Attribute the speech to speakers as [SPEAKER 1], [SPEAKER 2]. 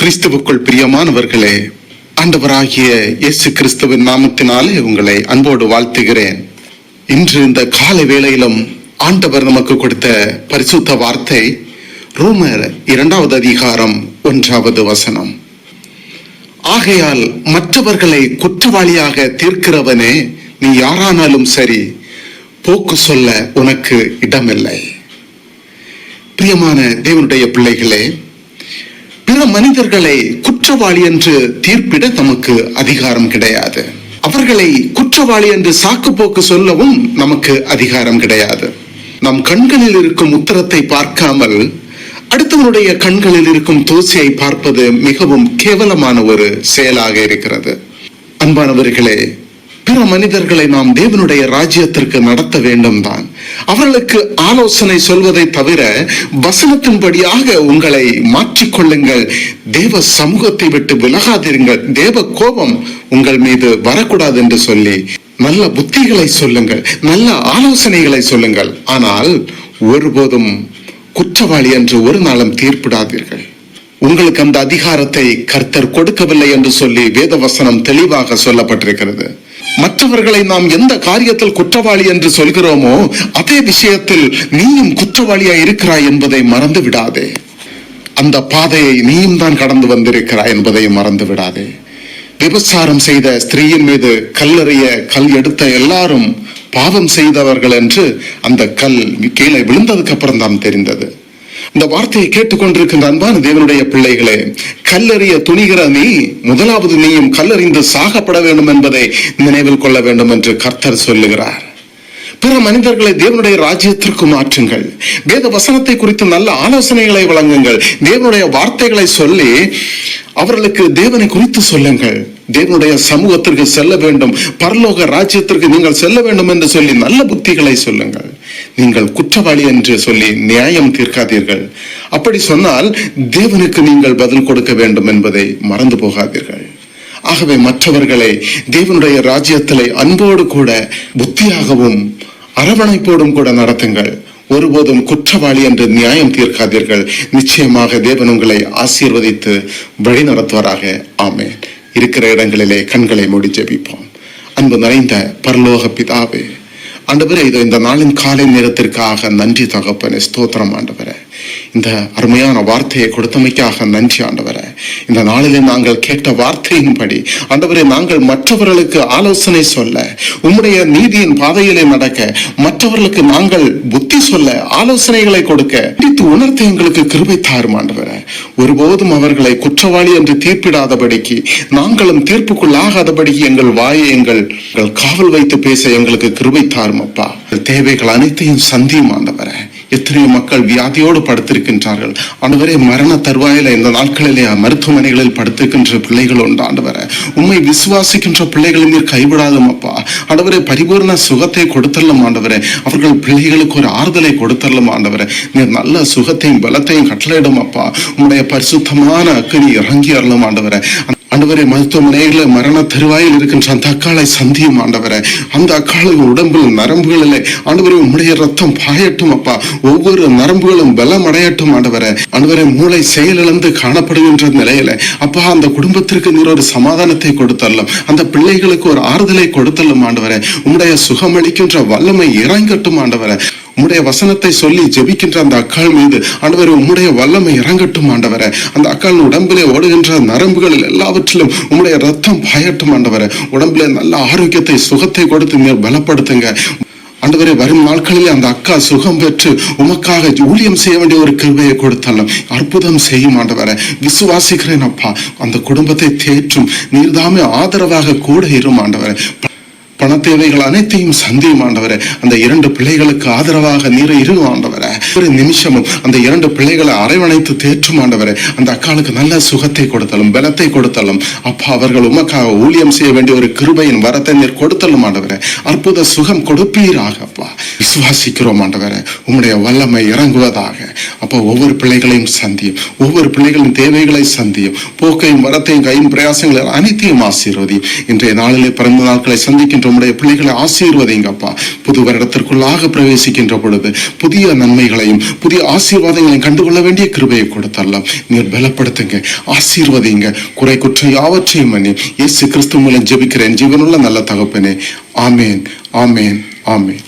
[SPEAKER 1] கிறிஸ்துவுக்குள் பிரியமானவர்களே ஆண்டவராகிய இயேசு கிறிஸ்துவின் நாமத்தினாலே உங்களை அன்போடு வாழ்த்துகிறேன். இன்று இந்த காலை வேளையிலும் ஆண்டவர் நமக்கு கொடுத்த பரிசுத்த வார்த்தை ரோமர் இரண்டாவது அதிகாரம் ஒன்றாவது வசனம். ஆகையால் மற்றவர்களை குற்றவாளியாக தீர்க்கிறவனே நீ யாரானாலும் சரி போக்கு சொல்ல உனக்கு இடமில்லை. பிரியமான தேவனுடைய பிள்ளைகளே பிற மனிதர்களை குற்றவாளி என்று தீர்ப்பிட நமக்கு அதிகாரம் கிடையாது. அவர்களை குற்றவாளி என்று சாக்கு போக்கு சொல்லவும் நமக்கு அதிகாரம் கிடையாது. நம் கண்களில் இருக்கும் உத்தரத்தை பார்க்காமல் அடுத்தவருடைய கண்களில் இருக்கும் தோசியை பார்ப்பது மிகவும் கேவலமான ஒரு செயலாக இருக்கிறது. அன்பானவர்களே பிற மனிதர்களை நாம் தேவனுடைய ராஜ்யத்திற்கு நடத்த வேண்டும் தான் அவர்களுக்கு ஆலோசனை சொல்வதை தவிர வசனத்தின்படியாக உங்களை மாற்றிக்கொள்ளுங்கள். தேவ சமூகத்தை விட்டு விலகாதிருங்கள். தேவ கோபம் உங்கள் மீது வரக்கூடாது என்று சொல்லி நல்ல புத்திகளை சொல்லுங்கள். நல்ல ஆலோசனைகளை சொல்லுங்கள். ஆனால் ஒருபோதும் குற்றவாளி என்று ஒரு நாளும் தீர்ப்பிடாதீர்கள். உங்களுக்கு அந்த அதிகாரத்தை கர்த்தர் கொடுக்கவில்லை என்று சொல்லி வேதவசனம் தெளிவாக சொல்லப்பட்டிருக்கிறது. மற்றவர்களை நாம் எந்த காரியத்தில் குற்றவாளி என்று சொல்கிறோமோ அதே விஷயத்தில் நீயும் குற்றவாளியா இருக்கிறாய் என்பதை மறந்து விடாதே. அந்த பாதையை நீயும் தான் கடந்து வந்திருக்கிறாய் என்பதை மறந்து விடாதே. விபச்சாரம் செய்த ஸ்திரீயின் மீது கல்லறிய கல் எடுத்த எல்லாரும் பாவம் செய்தவர்கள் என்று அந்த கல் கீழே விழுந்ததுக்கு அப்புறம் தான் தெரிந்தது. இந்த வார்த்தையை கேட்டுக்கொண்டிருக்கின்ற அன்பான தேவனுடைய பிள்ளைகளே கல்லறிய துணிகிற நீ முதலாவது நீயும் கல்லறிந்து சாகப்பட வேண்டும் என்பதை நினைவில் கொள்ள வேண்டும் என்று கர்த்தர் சொல்லுகிறார். பிற மனிதர்களை தேவனுடைய ராஜ்யத்திற்கு மாற்றுங்கள். வேத வசனத்தை குறித்து நல்ல ஆலோசனைகளை வழங்குங்கள். தேவனுடைய வார்த்தைகளை சொல்லி அவர்களுக்கு தேவனை குறித்து சொல்லுங்கள். தேவனுடைய சமூகத்திற்கு செல்ல வேண்டும். பரலோக ராஜ்யத்திற்கு நீங்கள் செல்ல வேண்டும் என்று சொல்லி நல்ல புத்திகளை சொல்லுங்கள். நீங்கள் குற்றவாளி என்று சொல்லி நியாயம் தீர்க்காதீர்கள். அப்படி சொன்னால் தேவனுக்கு நீங்கள் பதில் கொடுக்க வேண்டும் என்பதை மறந்து போகாதீர்கள். ஆகவே மற்றவர்களை தேவனுடைய ராஜ்யத்திலே அன்போடு கூட புத்தியாகவும் அரவணைப்போடும் கூட நடத்துங்கள். ஒருபோதும் குற்றவாளி என்று நியாயம் தீர்க்காதீர்கள். நிச்சயமாக தேவன் உங்களை ஆசீர்வதித்து வழி நடத்துவாராக ஆமென். இருக்கிற இடங்களிலே கண்களை மூடி ஜெபிப்போம். அன்பு நிறைந்த பரலோக பிதாவே ஆண்டவரே இதோ இந்த நாளின் காலை நேரத்திற்காக நன்றி தகப்பனே ஸ்தோத்திரம் ஆண்டவரே. இந்த அருமையான வார்த்தையை கொடுத்தமைக்காக நன்றி ஆண்டவரே. இந்த நாளிலே நாங்கள் கேட்ட வார்த்தையின்படி ஆண்டவரே நாங்கள் மற்றவர்களுக்கு ஆலோசனை சொல்ல உம்முடைய நீதியின் பாதையிலே நடக்க மற்றவர்களுக்கு நாங்கள் புத்தி சொல்ல ஆலோசனைகளை கொடுக்க பிடித்து உணர்த்த எங்களுக்கு கிருபை தாரும் ஆண்டவரே. ஒருபோதும் அவர்களை குற்றவாளி என்று தீர்ப்பிடாதபடிக்கு நாங்களும் தீர்ப்புக்குள்ளாகாதபடிக்கு எங்கள் வாயை எங்கள் காவல் வைத்து பேச எங்களுக்கு கிருபை தாரும் அப்பா. தேவைகள் அனைத்தையும் சந்தியும் ஆண்டவரை எத்தனையோ மக்கள் வியாதியோடு படுத்திருக்கின்றார்கள். ஆண்டவரே மரண தருவாயில இந்த நாட்களிலே மருத்துவமனைகளில் படுத்திருக்கின்ற பிள்ளைகள் உண்டு ஆண்டவரே உண்மை விசுவாசிக்கின்ற பிள்ளைகளை நீர் கைவிடாதும் அப்பா. ஆண்டவரே பரிபூர்ண சுகத்தை கொடுத்தரலாம் ஆண்டவரே. அவர்கள் பிள்ளைகளுக்கு ஒரு ஆறுதலை கொடுத்தரலாம் ஆண்டவரே. நீர் நல்ல சுகத்தையும் பலத்தையும் கட்டளையிடும் அப்பா. உம்முடைய பரிசுத்தமான அக்கடி இறங்கி அருளும் ஆண்டவரை. ஆண்டவரே மருத்துவமனையில மரண தருவாயில் இருக்கின்ற அந்த அக்காலை சந்தியும் ஆண்டவரே. அந்த அக்காளுக்கு உடம்பில் நரம்புகளிலே ஆண்டவரே உம்முடைய ரத்தம் பாயட்டும் அப்பா. ஒவ்வொரு நரம்புகளும் பலம் அடையட்டும் ஆண்டவரே. ஆண்டவரே மூளை செயலிழந்து காணப்படுகின்ற நிலையில அப்பா அந்த குடும்பத்திற்கு நீர் ஒரு சமாதானத்தை கொடுத்தரலாம் அந்த பிள்ளைகளுக்கு ஒரு ஆறுதலை கொடுத்தரலாம் ஆண்டவரே. உம்முடைய சுகமளிக்கின்ற வல்லமை இறங்கட்டும் ஆண்டவரே. உம்முடைய வசனத்தை சொல்லி ஜெபிக்கின்ற அந்த அக்கால் மீது ஆண்டவர் உம்முடைய வல்லமை இறங்கட்டும் ஆண்டவர. அந்த அக்கால் உடம்பிலே ஓடுகின்ற நரம்புகளில் எல்லாவற்றிலும் உம்முடைய ரத்தம் பாயட்டும் ஆண்டவர. உடம்பிலே நல்ல ஆரோக்கியத்தை சுகத்தை கொடுத்து நீர் பலப்படுத்துங்க. ஆண்டவரே வரும் நாட்களில் அந்த அக்கா சுகம் பெற்று உமக்காக ஊழியம் செய்ய வேண்டிய ஒரு கிருபையை கொடுத்தாலும் அற்புதம் செய்யும் ஆண்டவரை. விசுவாசிக்கிறேன் அப்பா. அந்த குடும்பத்தை தேற்றும் நீர்தாமே ஆதரவாக கூட இரும் ஆண்டவரே. பண தேவைகள் அனைத்தையும் சந்தியும் ஆண்டவரே. அந்த இரண்டு பிள்ளைகளுக்கு ஆதரவாக நீரை இரும் ஆண்டவர். ஒரு நிமிஷமும் அந்த இரண்டு பிள்ளைகளை அரவணைத்து தேற்றும் ஆண்டவரே அந்த அக்காளுக்கு நல்ல சுகத்தை கொடுத்தலும் பலத்தை கொடுத்தலும். அப்பா அவர்கள் உமக்காக ஊழியம் செய்ய வேண்டிய ஒரு கிருபையின் வரத்தை நீர் கொடுத்தலும் ஆண்டவரே. அற்புத சுகம் கொடுப்பீராக அப்பா. விசுவாசிக்கிறோம் ஆண்டவரே. உம்முடைய வல்லமை இறங்குவதாக. அப்பா ஒவ்வொரு பிள்ளைகளையும் சந்தியும் ஒவ்வொரு பிள்ளைகளின் தேவைகளை சந்தியும் போக்கையும் வரத்தையும் கையும் பிரயாசங்கள் அனைத்தையும் ஆசீர்வதியும். இன்றைய நாளிலே பிறந்த நாட்களை சந்திக்கின்ற உம்முடைய பிள்ளைகளை ஆசீர்வதிங்கப்பா புது வருடத்திற்குள்ளாக பிரவேசிக்கின்ற பொழுது புதிய நன்மை நன்மைகளையும் புதிய ஆசீர்வாதங்களையும் கண்டுகொள்ள வேண்டிய கிருபையை கொடுத்தரலாம் நீர் பலப்படுத்துங்க ஆசீர்வதிங்க. குறை குற்றம் யாவற்றையும் மன்னி இயேசு கிறிஸ்து மூலம் ஜெபிக்கிறேன். ஜீவனுள்ள நல்ல தகப்பனே. ஆமேன் ஆமேன் ஆமேன்.